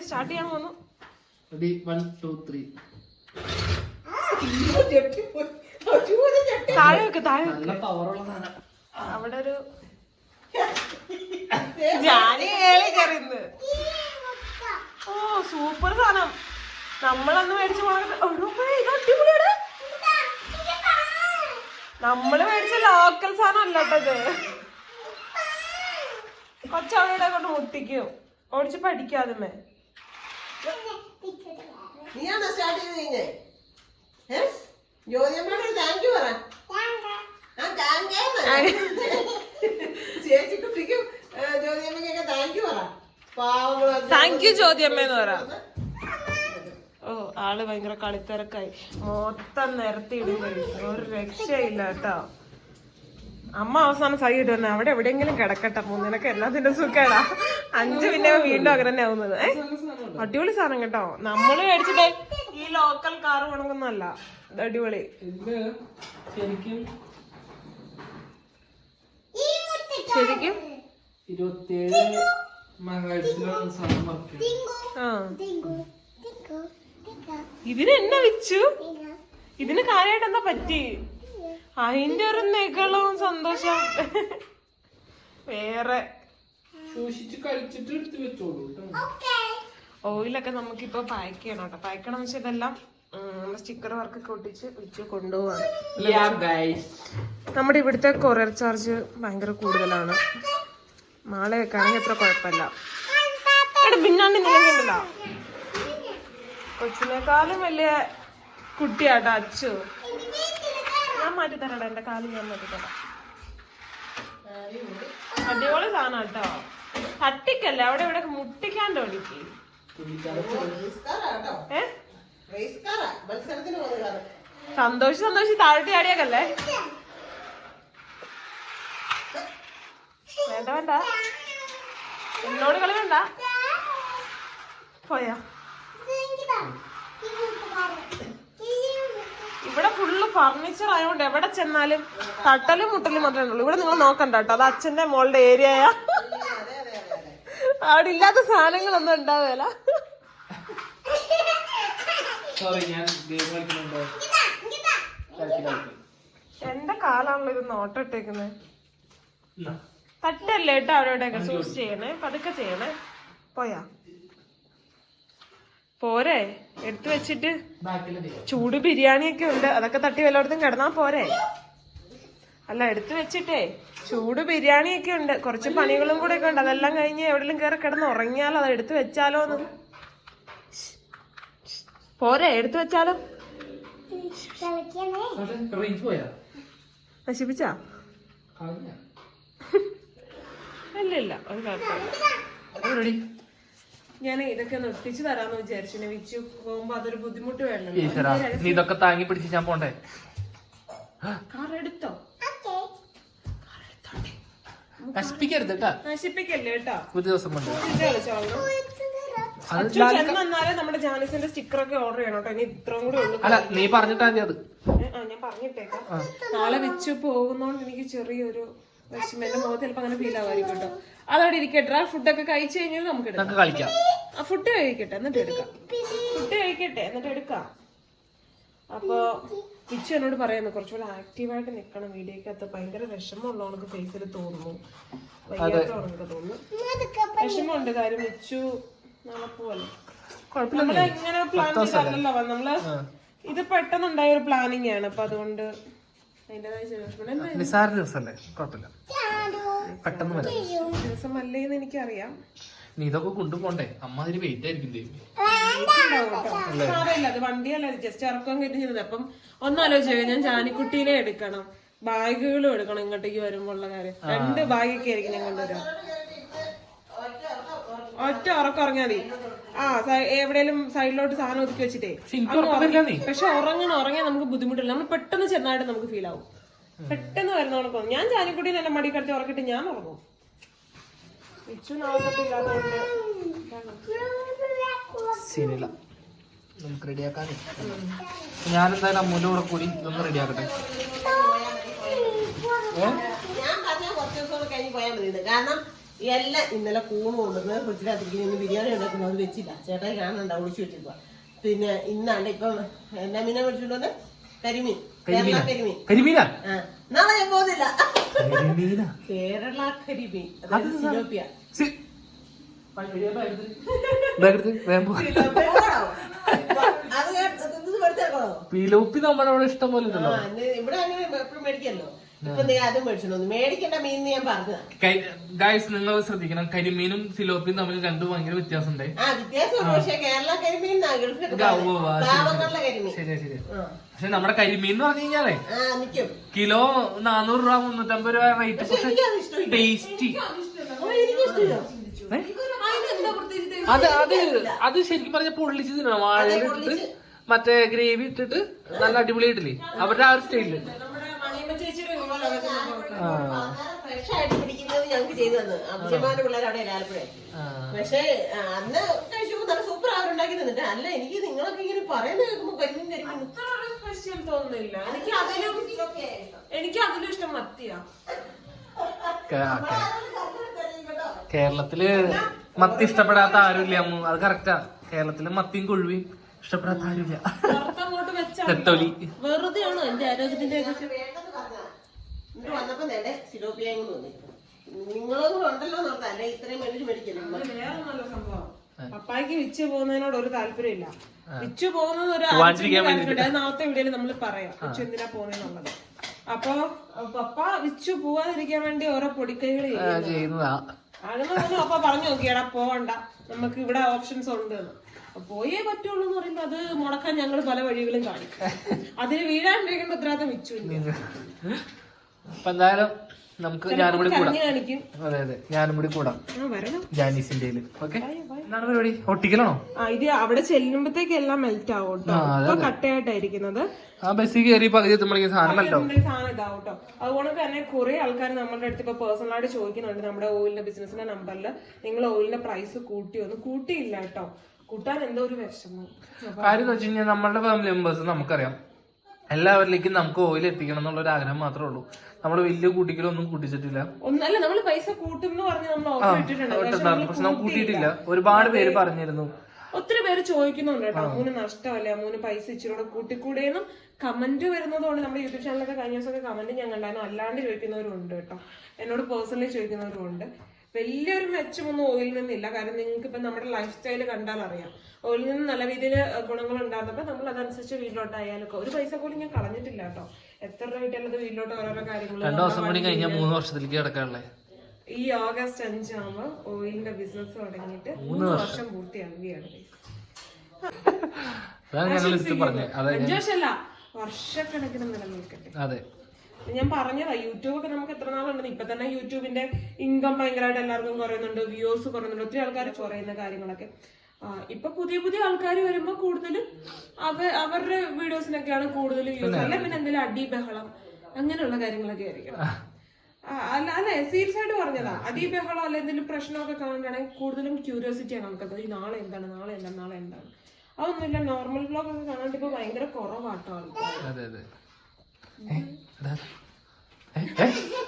സ്റ്റാർട്ട് ചെയ്യാൻ പോകുന്നു. റെഡി വൺ ടു ത്രീ താഴെ വെക്ക് താഴെ അവിടെ ഒരു ജാനി ഏളി കയറിന്ന് ഓ സൂപ്പർ സാധനം. നമ്മളന്ന് മേടിച്ചു ഇത് അടിപൊളിയാണ്. നമ്മൾ മേടിച്ച ലോക്കൽ സാധനം അല്ലാട്ടത് കൊച്ചവിടെ കൊണ്ട് മുട്ടിക്കും. ഓടിച്ച് പഠിക്കാതെ നീയാണോ സ്റ്റാർട്ട് ചെയ്ത് കഴിഞ്ഞേ ഏ? ജ്യോതിയമ്മയുടെ താങ്ക് യു പറ. ആ താങ്ക് ചേച്ചി കുട്ടിക്കും ജ്യോതിയമ്മയ്ക്കൊക്കെ താങ്ക് യു പറ. പാവങ്ങൾ താങ്ക് യു ജ്യോതിയമ്മേന്ന് പറ ഓ ആൾ ഭയങ്കര കളിത്തിരക്കായി. മൊത്തം നിരത്തി ഒരു രക്ഷയില്ല കേട്ടോ. അമ്മ അവസാനം സൈ ഇട്ട് തന്നെ അവിടെ എവിടെയെങ്കിലും കിടക്കട്ടെ മൂന്നിനൊക്കെ എല്ലാത്തിന്റെ സുഖേടാ. അഞ്ച് പിന്നെ വീണ്ടും അങ്ങനെ തന്നെ ആവുന്നത്. ഏ? അടിപൊളി സാധനം കേട്ടോ. നമ്മൾ മേടിച്ചിട്ടേ ഈ ലോക്കൽ കാർ വേണമെന്നല്ല ഇത് അടിപൊളി. ശരിക്കും? ശരിക്കും? ഇരുപത്തിയേഴ് മെഗാഹെർട്സിലാണ് സാധനം ആ. ഇതിന് എന്നെ വെച്ചു? ഇതിന് കാര്യമായിട്ട് എന്താ പറ്റി അതിന്റെ ഒരു നെകളവും സന്തോഷം. വേറെ. സൂക്ഷിച്ച് കഴിച്ചിട്ട് എടുത്ത് വെച്ചോളൂ ഓയിലൊക്കെ നമുക്കിപ്പോ പാക്ക് ചെയ്യണം കേട്ടോ പായ്ക്കണം ചെയ്യണം വെച്ചാൽ ഇതെല്ലാം സ്റ്റിക്കർ വർക്ക് ഒക്കെ ഒട്ടിച്ച് വെച്ച് കൊണ്ടുപോവാണ്. നമ്മുടെ ഇവിടുത്തെ കൊറിയർ ചാർജ് ഭയങ്കര കൂടുതലാണ്. മാളെ വെക്കാണെങ്കിൽ അത്ര കുഴപ്പമില്ല. പിന്നാണ്ട് നിലവിണ്ടല്ലോ കൊച്ചിനേക്കാളും വലിയ കുട്ടിയാട്ടോ അച്ചു. ഞാൻ മാറ്റി തരടാ എന്റെ കാൽ ഞാൻ മാറ്റി തരാം അടിപൊളി സാധനം കേട്ടോ. തട്ടിക്കല്ലേ അവിടെ ഇവിടെ കാറാ മത്സരത്തിന് സന്തോഷ് സന്തോഷ് താഴ്ത്തി ആടിയാക്കല്ലേ വേണ്ട വേണ്ട. എന്നോട് കളി വേണ്ട. പോയാ. ഇവിടെ ഫുള്ള് ഫർണിച്ചർ ആയതുകൊണ്ട് എവിടെ ചെന്നാലും തട്ടലും മുട്ടലും മാത്രമേ ഉള്ളൂ. ഇവിടെ നിങ്ങൾ നോക്കണ്ട കേട്ടോ. അത് അച്ഛന്റെ മോളുടെ ഏരിയയാ അവിടെ ഇല്ലാത്ത സാധനങ്ങളൊന്നും കളിക്ക്. എന്റെ കാലാണല്ലോ ഇത് നോട്ടം ഇട്ടേക്കുന്നത് എന്നാ, തട്ടല്ലേ കേട്ടോ അവിടെ ഇവിടെയൊക്കെ സൂക്ഷിച്ച് ചെയ്യണേ. പതുക്കെ ചെയ്യണേ. പോയാ. പോരെ? എടുത്തു വെച്ചിട്ട് ചൂട് ബിരിയാണി ബിരിയാണിയൊക്കെ ഉണ്ട്. അതൊക്കെ തട്ടി വല്ലയിടത്തും കിടന്നാ പോരെ? അല്ല എടുത്തു വെച്ചിട്ടേ ചൂട് ബിരിയാണി ഒക്കെ ഉണ്ട്. കുറച്ച് പണികളും കൂടെ ഒക്കെ ഉണ്ട്. അതെല്ലാം കഴിഞ്ഞ് എവിടെയെങ്കിലും കയറി കിടന്ന് ഉറങ്ങിയാലോ അത് എടുത്തു വെച്ചാലോ എന്ന്. പോരെ എടുത്തു വെച്ചാലോ? നശിപ്പിച്ചാ? ഇല്ല ഒരു കുഴപ്പമില്ല. റെഡി ഞാൻ ഇതൊക്കെ ഒന്ന് ഒട്ടിച്ചു തരാന്ന് വിചാരിച്ചു വിച്ചു പോകുമ്പോ അതൊരു ബുദ്ധിമുട്ട് വേണം ഈശ്വരാ നീ ഇതൊക്കെ താങ്ങി പിടിച്ച് ഞാൻ പോണ്ടേ? കാർ എടുത്തോ നശിപ്പിക്കരുത് കേട്ടാ. നശിപ്പിക്കല്ലേ കേട്ടോ? ഒരു ദിവസം കൊണ്ട്. വന്നാലേ നമ്മുടെ ജാനിസിന്റെ സ്റ്റിക്കർ ഒക്കെ ഓർഡർ ചെയ്യണം കേട്ടോ. ഇനി ഇത്രയും കൂടെ ഉള്ളു. അല്ല നീ പറഞ്ഞിട്ടാ മതി അത്. ഞാൻ പറഞ്ഞിട്ടേക്കാം. നാളെ വെച്ച് പോകുന്നോണ്ട് എനിക്ക് ചെറിയൊരു വിഷമം എന്റെ മുഖത്ത് ചിലപ്പോ അങ്ങനെ ഫീൽ ആവായിരിക്കും കേട്ടോ. അതവിടെ ഇരിക്കട്ടെ. ഫുഡൊക്കെ കഴിച്ചു കഴിഞ്ഞാൽ നമുക്ക് എടുക്കാം. നമുക്ക് കളിക്കാം ആ ഫുഡ് കഴിക്കട്ടെ. എന്നിട്ട് എടുക്കാം. ഫുഡ് കഴിക്കട്ടെ. എന്നിട്ട് എടുക്കാം. അപ്പൊ പിച്ചു എന്നോട് പറയുന്നു കുറച്ചുകൂടെ ആക്റ്റീവായിട്ട് നിക്കണം. വീഡിയോക്കകത്ത് ഭയങ്കര വിഷമമുള്ള ഉണക്ക് ഫേസിൽ തോന്നുന്നു. തോന്നുന്നു. വിഷമമുണ്ട്. കാര്യം മിച്ചു നാളെ പോവല്ലേ നമ്മൾ ഇങ്ങനെ പ്ലാൻ ചെയ്തല്ലോ നമ്മൾ ഇത് പെട്ടെന്നുണ്ടായ ഒരു പ്ലാനിങ് ആണ്. അപ്പൊ അതുകൊണ്ട് നിസാര ദിവസമല്ലേ? കുഴപ്പമില്ല. പെട്ടെന്ന് വരാം. ദിവസം അല്ലേന്ന് എനിക്കറിയാം. നീ ഇതൊക്കെ കൊണ്ടുപോണ്ടേ അമ്മ അതിന് വെയിറ്റ് ആയിരിക്കും ദൈവം. അത് വണ്ടിയല്ല ജസ്റ്റ് ഇറക്കം കയറ്റി ചെയ്തത് അപ്പം ഒന്നാലോചിച്ചു ഞാൻ ജാനിക്കുട്ടീനെ എടുക്കണം. ബാഗുകളും എടുക്കണം ഇങ്ങോട്ടേക്ക് വരുമ്പോ ഉള്ള കാര്യം. രണ്ട് ബാഗൊക്കെ ആയിരിക്കും ഞാൻ കൊണ്ടുവരാം. ഒറ്റ ഉറക്കം ഉറങ്ങിയാൽ മതി. ആ എവിടെയും എവിടെയെങ്കിലും സൈഡിലോട്ട് സാധനം ഒതുക്കി വെച്ചിട്ടേ. പക്ഷെ എനിക്ക് നീ പക്ഷെ ഉറങ്ങണം ഉറങ്ങിയാൽ നമുക്ക് ബുദ്ധിമുട്ടില്ല. നമ്മൾ പെട്ടെന്ന് ചെന്നായിട്ട് നമുക്ക് ഫീൽ ആവും. പെട്ടെന്ന് വരുന്ന ഉറക്കം. ഞാൻ ചാനിക്കുട്ടി എന്നെ മടി കിടത്തി ഉറക്കിട്ട് ഞാൻ ഉറങ്ങും. ഇച്ചു നാളെ നമുക്ക് റെഡിയാക്കാൻ ഞാൻ എന്തായാലും അമ്മൂന്റെ കൂടെ കൂടി ഇതൊന്ന് റെഡിയാക്കട്ടെ. ഞാൻ പറഞ്ഞ കുറച്ച് ദിവസം കഴിഞ്ഞ് പോയാൽ മതി കാരണം എല്ലാം ഇന്നലെ കൂണ് കൊണ്ടുവന്ന് ഫ്രിഡ്ജിനകത്തിരിക്കുന്ന ഇന്ന് ബിരിയാണി ഉണ്ടാക്കുന്നത് അത് വെച്ചില്ല. ചേട്ടായി കാണണ്ട ഒളിച്ചു വെച്ചിരിക്കുക പിന്നെ ഇന്നാണ്ട് ഇപ്പം എന്നാ മീനെ മേടിച്ചിട്ടുണ്ട് കരിമീൻ. കേരള കരിമീൻ. കരിമീന? ആ നാളെ ഞാൻ പോകുന്നില്ല. കേരള കരിമീൻ. അതായത് സിലോപ്പിയ. പിലോപ്പി നമ്മുടെ അവിടെ ഇഷ്ടം പോലെ ഇവിടെ അങ്ങനെ എപ്പോഴും മേടിക്കല്ലോ. ഇപ്പൊ നീ അതും മേടിച്ചോണ്ട് മേടിക്കേണ്ട മീൻ ഞാൻ ഗായ്സ് നിങ്ങൾ ശ്രദ്ധിക്കണം. കരിമീനും സിലോപ്പിയും തമ്മിൽ രണ്ടും ഭയങ്കര വ്യത്യാസമുണ്ട്. ആ വ്യത്യാസമുണ്ട്. പക്ഷെ കേരള കരിമീൻ ഗൾഫിലൊക്കെ പാവങ്ങളുടെ കരിമീൻ. ശരി ശരി. പക്ഷെ നമ്മുടെ കരിമീൻ എന്ന് പറഞ്ഞു കഴിഞ്ഞാലേ ആ നിക്കും. കിലോ നാനൂറ് രൂപ മുന്നൂറ്റമ്പത് രൂപ റേറ്റ് പക്ഷെ ടേസ്റ്റി എനിക്കിഷ്ടമില്ല. അത് അത് അത് ശരിക്കും പറഞ്ഞ പൊള്ളിച്ച് തിന്നണം. ഇട്ടിട്ട് മറ്റേ ഗ്രേവി ഇട്ടിട്ട് നല്ല അടിപൊളി ഇട്ടില്ലേ അവരുടെ ആ ഒരു സ്റ്റൈലിൽ നമ്മുടെ മണിയമ്മ ചേച്ചിയുടെ ഇതുപോലെ അതൊക്കെ നോക്കാം. ഫ്രഷ് ആയിട്ട് പിടിക്കുന്നത് ഞങ്ങൾക്ക് ചെയ്തു ആലപ്പുഴ. പക്ഷേ അന്ന് കഴിച്ചപ്പോ നല്ല സൂപ്പർ തന്നിട്ട്. അല്ല എനിക്ക് നിങ്ങളൊക്കെ ഇങ്ങനെ പറയുന്നത് കേൾക്കുമ്പോ കരിമീൻ കരിമീൻ സ്പെഷ്യൽ തോന്നുന്നില്ല എനിക്ക് അതിലും എനിക്ക് അതിലും ഇഷ്ടം മത്തിയാ. കേരളത്തിൽ മത്തി ഇഷ്ടപ്പെടാത്ത ആരുമില്ല അമ്മു. അത് കറക്റ്റാ കേരളത്തിൽ മത്തിയും കൊഴുവിയും ഇഷ്ടപ്പെടാത്ത ആരുമില്ല. വെറുതെയാണോ എന്റെ ആരോഗ്യത്തിന്റെ എന്നിട്ട് വന്നപ്പോ നേടെ സിലോപ്പിയായും തോന്നി. നിങ്ങളും കൂടെ ഉണ്ടല്ലോ എന്ന് ഓർത്താ അല്ലെ ഇത്രയും മേടിച്ച് മേടിക്കണം സംഭവം. പപ്പായ്ക്ക് വിച്ച് പോകുന്നതിനോട് ഒരു താല്പര്യമില്ല. വിച്ചു പോകുന്നത് ഒരു താല്പര്യം നാളത്തെ വീഡിയോയിൽ നമ്മൾ പറയാം. വിച്ചു എന്തിനാ പോകുന്നതെന്നുള്ളത്. അപ്പൊ പപ്പ വിച്ചു പോവാതിരിക്കാൻ വേണ്ടി ഓരോ പൊടിക്കൈകൾ പറഞ്ഞു അപ്പൊ പറഞ്ഞു നോക്കിയടാ പോവണ്ട. നമുക്ക് ഇവിടെ ഓപ്ഷൻസ് ഉണ്ട് എന്ന്. അപ്പൊ പോയേ പറ്റുള്ളൂ എന്ന് പറയുമ്പോ അത് മുടക്കാൻ ഞങ്ങൾ പല വഴികളും കാണിക്കും. അതിന് വീഴാണ്ടിരിക്കേണ്ട ഉത്തരവാദിത്തം വിച്ചു അപ്പൊ എന്തായാലും നമുക്ക് ഞാനും കൂടി കൂടാം. അതെ അതെ. ഞാനും കൂടി കൂടാം. ജാനീസിന്റെ ഓക്കെ? എന്താണ് പരിപാടി? ഒട്ടിക്കലാണോ? ഇത് അവിടെ ചെല്ലുമ്പത്തേക്ക് എല്ലാം മെൽറ്റ് ആവും കേട്ടോ. കട്ടയായിട്ടായിരിക്കുന്നത്. ആ ബസ്സിൽ കയറി പകുതി എത്തുമ്പോഴേക്കും സാധനം മല്ലോ സാധനം ഇതാവും കേട്ടോ. അതുകൊണ്ട് തന്നെ കുറെ ആൾക്കാർ നമ്മുടെ അടുത്ത് ഇപ്പൊ പേഴ്സണൽ ആയിട്ട് ചോദിക്കുന്നുണ്ട് നമ്മുടെ ഓയിലിന്റെ ബിസിനസിന്റെ നമ്പറിൽ നിങ്ങൾ ഓയിലിന്റെ പ്രൈസ് കൂട്ടിയോ ഒന്ന് കൂട്ടിയില്ല കേട്ടോ. കൂട്ടാൻ എന്തോ ഒരു വിഷമം. കാര്യം വെച്ച് കഴിഞ്ഞാൽ നമ്മളുടെ ഫാമിലി മെമ്പേഴ്സ് നമുക്കറിയാം. എല്ലാവരിലേക്കും നമുക്ക് ഓയിൽ എത്തിക്കണം എന്നുള്ള ഒരു ആഗ്രഹം മാത്രമേ ഉള്ളൂ. നമ്മൾ വലിയ കൂട്ടിക്കലൊന്നും കൂട്ടിച്ചിട്ടില്ല. ഒന്നല്ല നമ്മൾ പൈസ കൂട്ടും എന്ന് പറഞ്ഞ് നമ്മൾ ഓഫർ ഇട്ടിട്ടുണ്ട്. പക്ഷെ നമ്മൾ കൂട്ടിയിട്ടില്ല. ഒരുപാട് പേര് പറഞ്ഞിരുന്നു. ഒത്തിരി പേര് ചോദിക്കുന്നുണ്ട് കേട്ടോ അമ്മൂന് നഷ്ടമല്ലേ? അമ്മൂന് പൈസ ഇച്ചിരൂടെ കമന്റ് വരുന്നതുകൊണ്ട് നമ്മുടെ യൂട്യൂബ് ചാനലൊക്കെ കഴിഞ്ഞ ദിവസമൊക്കെ കമന്റ് ഞാൻ കണ്ടായിരുന്നു. അല്ലാണ്ട് ചോദിക്കുന്നവരും ഉണ്ട് കേട്ടോ. എന്നോട് പേഴ്സണലി ചോദിക്കുന്നവരും ഉണ്ട് വലിയൊരു മെച്ചമൊന്നും ഓയിലിൽ നിന്നില്ല. കാരണം നിങ്ങൾക്ക് ഇപ്പം നമ്മുടെ ലൈഫ് സ്റ്റൈൽ കണ്ടാൽ അറിയാം ഓയിലിൽ നിന്ന് നല്ല രീതിയിൽ ഗുണങ്ങൾ ഉണ്ടായിരുന്നപ്പോൾ നമ്മൾ അതനുസരിച്ച് വീട്ടിലോട്ടായാലൊക്കെ ഒരു പൈസ പോലും ഞാൻ കളഞ്ഞിട്ടില്ല കേട്ടോ. എത്ര രൂപ കിട്ടിയാലും അത് വീട്ടിലോട്ട് ഓരോരോ കാര്യങ്ങൾ രണ്ടു ദിവസം കൂടി കഴിഞ്ഞാൽ മൂന്ന് വർഷത്തിലേക്ക് ഈ ഓഗസ്റ്റ് അഞ്ചാകുമ്പോൾ ഓയിലിന്റെ ബിസിനസ് തുടങ്ങിയിട്ട് മൂന്ന് വർഷം. അതെ അഞ്ചു വർഷമല്ല വർഷക്കണക്കിന് നിലനിൽക്കട്ടെ അതെ. ഞാൻ പറഞ്ഞതാ യൂട്യൂബ് ഒക്കെ നമുക്ക് എത്ര നാളുണ്ടെന്ന്. ഇപ്പൊ തന്നെ യൂട്യൂബിന്റെ ഇൻകം ഭയങ്കരമായിട്ട് എല്ലാവർക്കും കുറയുന്നുണ്ട് വ്യൂസ് കുറയുന്നുണ്ട് ഒത്തിരി ആൾക്കാർ കുറയുന്ന കാര്യങ്ങളൊക്കെ. ഇപ്പൊ പുതിയ പുതിയ ആൾക്കാർ വരുമ്പോ കൂടുതലും അവ അവരുടെ വീഡിയോസിനൊക്കെയാണ് കൂടുതൽ വ്യൂസ് അല്ല? പിന്നെ എന്തെങ്കിലും അടി ബഹളം അങ്ങനെയുള്ള കാര്യങ്ങളൊക്കെ ആയിരിക്കണം അല്ല അല്ലെ? സീരിയസ് ആയിട്ട് പറഞ്ഞതാ. അടി ബഹളം അല്ല എന്തെങ്കിലും പ്രശ്നമൊക്കെ കാണുകയാണെങ്കിൽ കൂടുതലും ക്യൂരിയോസിറ്റിയാണ് നമുക്കത്. ഈ നാളെ എന്താണ് നാളെ എന്താണ് നാളെ എന്താണ്? അതൊന്നുമില്ല നോർമൽ ബ്ലോഗ് ഒക്കെ കാണാണ്ട് ഇപ്പൊ ഭയങ്കര കുറവാട്ടോ ആൾക്കാർ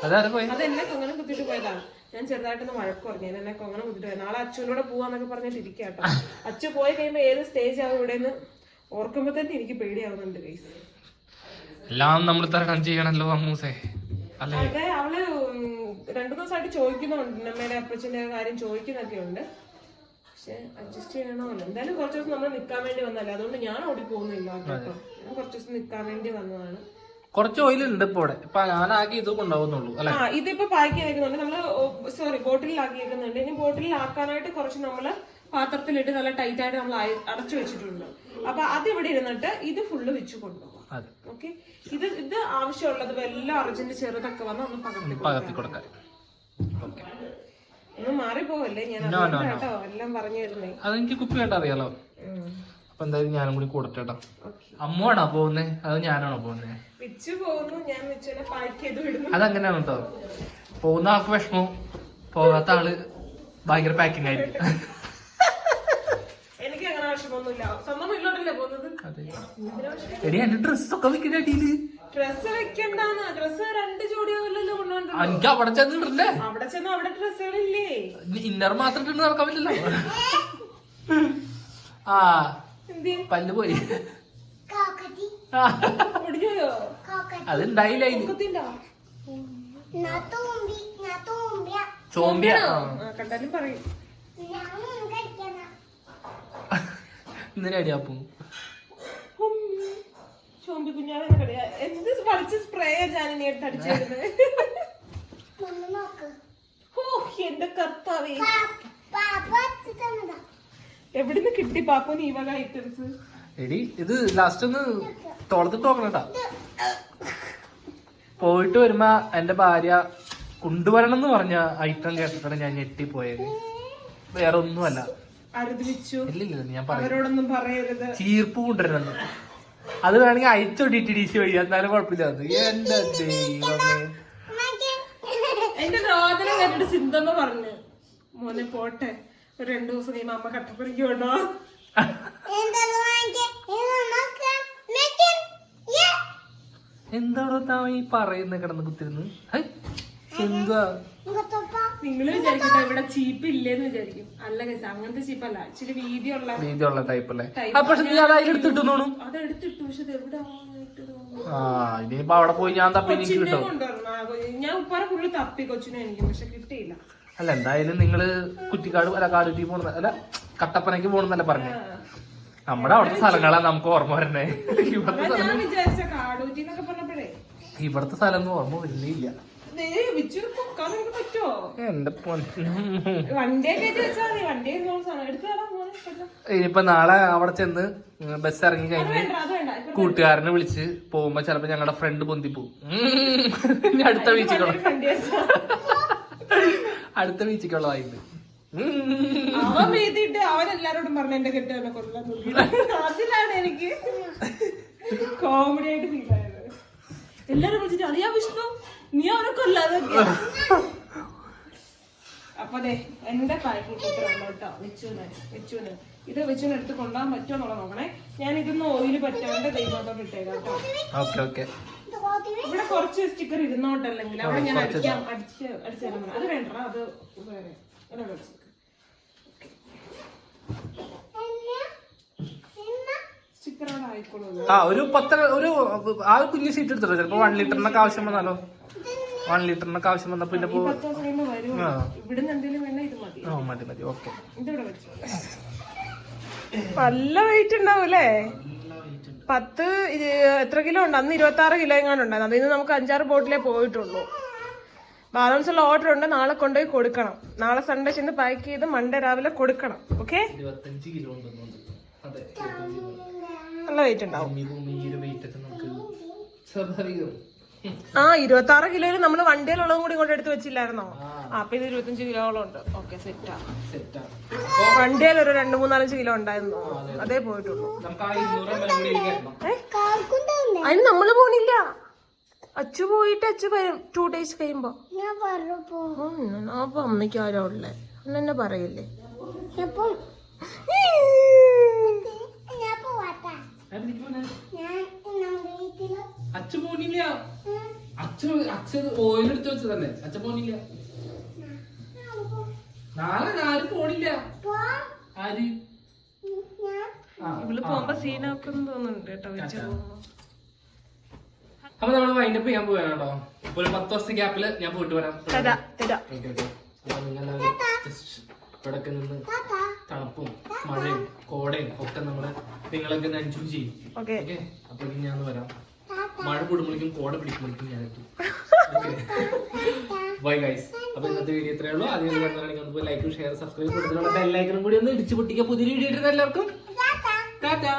അതാരാ പോയെ? അത് എന്നെ കൊങ്ങനെ കുത്തിട്ട് പോയതാണ്. ഞാൻ ചെറുതായിട്ടൊന്ന് വഴക്ക് പറഞ്ഞു. എന്നെ കൊങ്ങനെ കുത്തിട്ട് പോയത്. നാളെ അച്ഛനോട് പോവാന്നൊക്കെ പറഞ്ഞിട്ട് ഇരിക്കാട്ടോ അച്ഛ പോയി കഴിയുമ്പോ ഏത് സ്റ്റേജ് ആവും ഇവിടെ നിന്ന് ഓർക്കുമ്പോ തന്നെ എനിക്ക് പേടിയാവുന്നുണ്ട് ഗൈസ് എല്ലാം നമ്മൾ തരണം ചെയ്യണല്ലോ അമ്മൂസേ. അല്ലേ? അവൾ രണ്ടു ദിവസമായിട്ട് ചോദിക്കുന്നുണ്ട്. അമ്മയുടെ അപ്പച്ചന്റെ കാര്യം ചോദിക്കുന്നൊക്കെ ഉണ്ട്. പക്ഷെ അഡ്ജസ്റ്റ് ചെയ്യണമല്ലോ. എന്തായാലും കുറച്ച് ദിവസം നമ്മൾ നിക്കാൻ വേണ്ടി വന്നല്ലേ അതുകൊണ്ട് ഞാൻ ഓടി പോകുന്നില്ല. കേട്ടോ ഞാൻ കുറച്ച് ദിവസം നിക്കാൻ വേണ്ടി വന്നതാണ്. കുറച്ച് ഓയിൽ ഉണ്ട് ഇപ്പൊ ഇവിടെ. ഇപ്പൊ ഞാൻ ആകെ ഇത് കൊണ്ടുപോകുന്നുള്ളൂ അല്ലെ? ആ ഇതിപ്പോ പാക്ക് ചെയ്തേക്കുന്നുണ്ട്. നമ്മൾ സോറി ബോട്ടിലാക്കിയേക്കുന്നുണ്ട് ഇനി ബോട്ടിലാക്കാനായിട്ട് കുറച്ച് നമ്മൾ പാത്രത്തിലിട്ട് നല്ല ടൈറ്റ് ആയിട്ട് നമ്മൾ അടച്ചു വെച്ചിട്ടുണ്ട്. അപ്പൊ അത് ഇവിടെ ഇരുന്നിട്ട് ഇത് ഫുള്ള് വെച്ച് കൊണ്ടുപോകാം ഓക്കെ? ഇത് ഇത് ആവശ്യമുള്ളത് എല്ലാം അർജന്റ് ചെറുതൊക്കെ വന്ന് ഒന്ന് പകർത്തി പകർത്തി കൊടുക്കാം. ഒന്ന് മാറിപ്പോവല്ലേ? ഞാൻ കേട്ടോ എല്ലാം പറഞ്ഞു തരുന്നേ അതെനിക്ക് കുപ്പി കേട്ടോ അറിയാലോ അപ്പൊ എന്തായാലും ഞാനും കൂടി കൂടട്ടെ കേട്ടോ. ഓക്കെ. അമ്മുവാണോ പോകുന്നേ? അത് ഞാനാണോ പോകുന്നേ? വിച്ചു പോകുന്നു ഞാൻ വിച്ചുനെ പാക്ക് ചെയ്ത് വിടുന്നു. അതങ്ങനെയാണ് കേട്ടോ പോകുന്ന ആൾക്ക് വിഷമം. പോകാത്ത ആൾ ഭയങ്കര പാക്കിംഗ് ആയിരിക്കും എനിക്ക് അങ്ങനെ വിഷമമൊന്നുമില്ല. സ്വന്തം വീട്ടിലോട്ടല്ലേ പോകുന്നത്? എടി എന്റെ ഡ്രസ്സൊക്കെ വെക്കുന്ന അടിയിൽ. ഡ്രസ്സ് വെക്കണ്ടാന്ന്. ഡ്രസ് രണ്ട് ജോഡിയാവല്ലോ കൊണ്ടുവന്നു എനിക്ക് അവിടെ ചെന്നിട്ടില്ലേ അവിടെ ചെന്ന് അവിടെ ഡ്രസ്സുകളില്ലേ ഇന്നർ മാത്രം ഇട്ടിട്ട് നടക്കാൻ പറ്റില്ലല്ലോ. ആ. പല്ല് പോയി. ചോമ്പിയ. കണ്ടാലും പറയും. ഇന്നലെ അടിയാപ്പു ചോമ്പി കുഞ്ഞാവെന്നെ കടിയാ. എന്ത് പഠിച്ച സ്പ്രേ ഞാൻ അടിച്ചിരുന്നത് എന്റെ കർത്താവേ. എവിടുന്ന് കിട്ടി പാപ്പുന് നീ വക ഐറ്റംസ് എടി ഇത് ലാസ്റ്റ് ഒന്ന് തോളത്തിട്ട് നോക്കണട്ടാ പോയിട്ട് വരുമ്പോ എന്റെ ഭാര്യ കൊണ്ടുവരണം എന്ന് പറഞ്ഞ ഐറ്റം കേട്ടിട്ടാണ് ഞാൻ ഞെട്ടിപ്പോയത്. വേറെ ഒന്നുമല്ല ഇല്ലില്ല ഞാൻ പറയുന്നത് അവരോടൊന്നും പറയരുത്. ചീർപ്പ് കൊണ്ടുവരണം. അത് വേണമെങ്കിൽ അയച്ചോ ഡി ടി ഡി സി വഴി എന്നാലും കുഴപ്പമില്ല. അത് എന്റെ ദൈവമേ. എന്റെ രോദന കേട്ടിട്ട് സിന്ധമ്മ പറഞ്ഞു മോനെ പോട്ടെ ഒരു രണ്ടു ദിവസം കഴിയുമ്പോ അമ്മ കട്ടപ്പുറയ്ക്ക് വേണോ എന്താണോ താൻ ഈ പറയുന്ന കിടന്ന് കുത്തിരുന്ന്? എന്താ നിങ്ങൾ വിചാരിക്കട്ടെ ഇവിടെ ചീപ്പ് ഇല്ലേന്ന് വിചാരിക്കും. അല്ല കേസ് അങ്ങനത്തെ ചീപ്പല്ല ഇച്ചിരി വീതിയുള്ള വീതിയുള്ള ടൈപ്പ് അല്ലേ? പക്ഷെ നീ അത് അതിലെടുത്തിട്ടു അത് എടുത്തിട്ടു പക്ഷെ എവിടെ ആ ഇനിയിപ്പോ അവിടെ പോയി ഞാൻ തപ്പി എനിക്ക് കിട്ടും. ഞാൻ ഉപ്പാരെ ഫുള്ള് തപ്പി കൊച്ചിനെ എനിക്ക് പക്ഷെ കിട്ടിയില്ല. അല്ല എന്തായാലും നിങ്ങൾ കുറ്റിക്കാട് അല്ല കാടുറ്റി പോണ അല്ല കട്ടപ്പനയ്ക്ക് പോണെന്നല്ല പറഞ്ഞു. നമ്മുടെ അവിടുത്തെ സ്ഥലങ്ങളാ നമുക്ക് ഓർമ്മ വരണേ. ഇവിടുത്തെ സ്ഥലം ഇവിടുത്തെ സ്ഥലം ഒന്നും ഓർമ്മ വരുന്നില്ല. എന്റെ. ഇനിയിപ്പോ നാളെ അവിടെ ചെന്ന് ബസ് ഇറങ്ങി കഴിഞ്ഞ് കൂട്ടുകാരനെ വിളിച്ച് പോകുമ്പോ ചെലപ്പോ ഞങ്ങളുടെ ഫ്രണ്ട് പൊന്തി പോകും അടുത്ത വെച്ചാ. അടുത്ത വീച്ചിക്കുള്ളതായിട്ട് അവൻ വീതിയിട്ട് അവൻ എല്ലാരോടും പറഞ്ഞു എന്റെ കെട്ടുകാരനെ കൊല്ലാൻ അതിലാണ് എനിക്ക് കോമഡി ആയിട്ട് ഫീൽ ആയത്. എല്ലാരും വിളിച്ചിട്ട് അറിയാ വിഷ്ണു നീ അവനെ കൊല്ലാതെ അപ്പൊ അതെ എന്റെ ഉള്ളു കേട്ടോ. വെച്ചുന് വെച്ചുന് ഇത് വെച്ചുന് എടുത്ത് കൊണ്ടുപോകാൻ പറ്റുമോ എന്നുള്ള നോക്കണേ. ഞാൻ ഇതൊന്ന് ഓയിൽ പറ്റാണ്ട് ദൈവത്തോട്ട് ഇട്ടേക്കാം കേട്ടോ. ഇവിടെ കുറച്ച് സ്റ്റിക്കർ ഇരുന്നോട്ടല്ലെങ്കിൽ അവിടെ ഞാൻ അടിക്കാം അടിച്ച് അടിച്ചു തരാൻ അത് വേണ്ട അത് വേറെ. ഇവിടെ വെച്ചേക്ക്. സ്റ്റിക്കർ അവിടെ ആയിക്കോളൂ ആ ഒരു പത്ത് ഒരു ആ ഒരു കുഞ്ഞു സീറ്റ് എടുത്തോ ചിലപ്പോ വൺ ലിറ്ററിനൊക്കെ ആവശ്യം വന്നാലോ? വൺ ലിറ്ററിനൊക്കെ ആവശ്യം വന്നപ്പോ പിന്നെ ആ. മതി. മതി മതി. ഓക്കെ. നല്ല വെയിറ്റ് ഉണ്ടാവൂലേ പത്ത് എത്ര കിലോ ഉണ്ട്? അന്ന് ഇരുപത്തി ആറ് കിലോ എങ്ങാണ്ട് ഉണ്ടായിരുന്നു. അതിൽ നിന്ന് നമുക്ക് അഞ്ചാറ് ബോട്ടിലേ പോയിട്ടുള്ളൂ. ബാലൻസ് ഉള്ള ഓർഡർ ഉണ്ട്. നാളെ കൊണ്ടുപോയി കൊടുക്കണം. നാളെ സൺഡേ ചെന്ന് പാക്ക് ചെയ്ത് മൺഡേ രാവിലെ കൊടുക്കണം. ഓക്കെ ഇരുപത്തഞ്ച് കിലോ ഉണ്ടെന്നുണ്ട് അതെ നല്ല വെയിറ്റ് ഉണ്ടാവും ആ ഇരുപത്തി ആറ് കിലോയിൽ നമ്മൾ വണ്ടിയിലുള്ളതും കൂടി കൊണ്ട് എടുത്ത് വെച്ചില്ലായിരുന്നോ അപ്പൊ ഇത് ഇരുപത്തഞ്ച് കിലോളം ഉണ്ട് ഓക്കെ സെറ്റ് വണ്ടിയിൽ ഒരു രണ്ട് മൂന്നാലഞ്ച് കിലോ ഉണ്ടായിരുന്നു അതേ പോയിട്ടുള്ളൂ അതിന് നമ്മൾ പോണില്ല അച്ചു പോയിട്ട് അച്ചു വരും ടു ഡേയ്സ് കഴിയുമ്പോ അപ്പൊ അമ്മയ്ക്ക് ആരാ ഉള്ളേ അന്നെ പറയില്ലേ അച്ഛ പോണില്ല. അച്ഛൻ അച്ഛൻ ഓയിൽ എടുത്ത് വെച്ചതല്ലേ അച്ഛൻ പോണില്ല. നാളെ ആരും പോണില്ല. ആര്? ഇവൾ പോകുമ്പോ തോന്നുന്നുണ്ട് കേട്ടോ വെച്ച് പോകുമ്പോ. അപ്പൊ നമ്മൾ വൈൻഡപ്പ് ചെയ്യാൻ പോവാണ് കേട്ടോ. ഇപ്പൊ ഒരു പത്ത് വർഷത്തെ ഗ്യാപ്പിൽ ഞാൻ പോയിട്ട് വരാം. ഇവിടെ നിന്ന് തണുപ്പും മഴയും കോടയും ഒക്കെ നമ്മൾ നിങ്ങളൊക്കെ എൻജോയ് ചെയ്യും. ഓക്കെ. ഓക്കെ? അപ്പൊ ഇനി ഞാൻ വരാം. മഴ കൂടുമ്പോഴേക്കും കോട പിടിക്കുമ്പോഴേക്കും ഞാൻ എത്തും. ബൈ ഗൈസ് അപ്പൊ ഇന്നത്തെ വീഡിയോ ഇത്രയേ ഉള്ളൂ. ആദ്യം കാണുന്നവരാണെങ്കിൽ ലൈക്കും ഷെയർ സബ്സ്ക്രൈബ് കൊടുത്തിട്ടുള്ള ബെല്ലൈക്കനും കൂടി ഒന്ന് ഇടിച്ചു പൊട്ടിക്കുക പുതിയ വീഡിയോ ഇട്ടിരുന്ന എല്ലാവർക്കും. ടാറ്റാ.